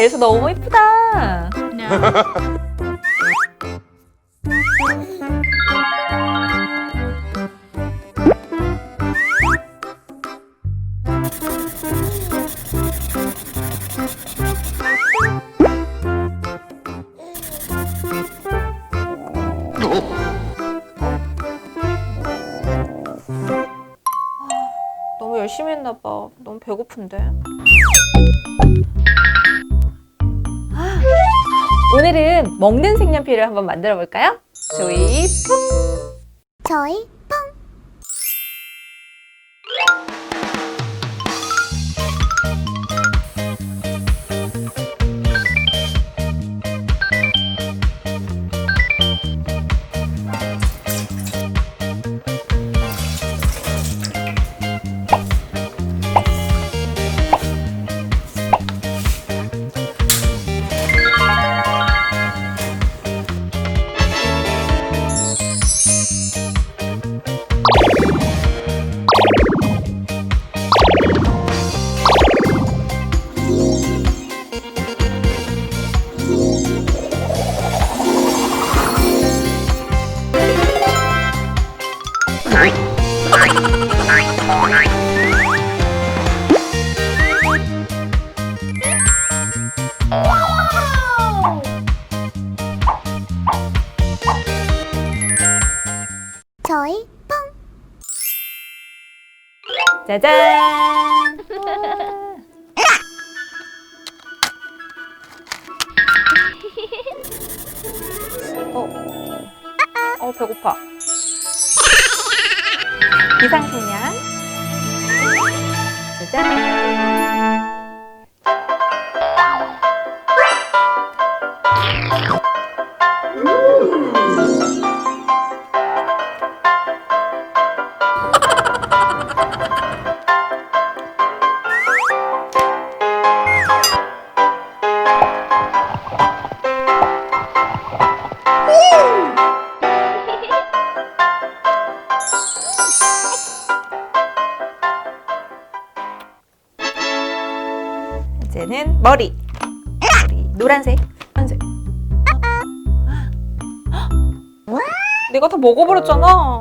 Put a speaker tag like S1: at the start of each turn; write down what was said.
S1: 엘사 너무 예쁘다. 너무 열심히 했나 봐. 너무 배고픈데. 아, 오늘은 먹는 색연필을 한번 만들어 볼까요? 조이 뿡!
S2: 저희 저희
S1: 짜잔! 어, 어 배고파. 비상식량. 짜잔! 되는 머리. 머리. 노란색. 노란색. 아. 내가 다 먹어버렸잖아.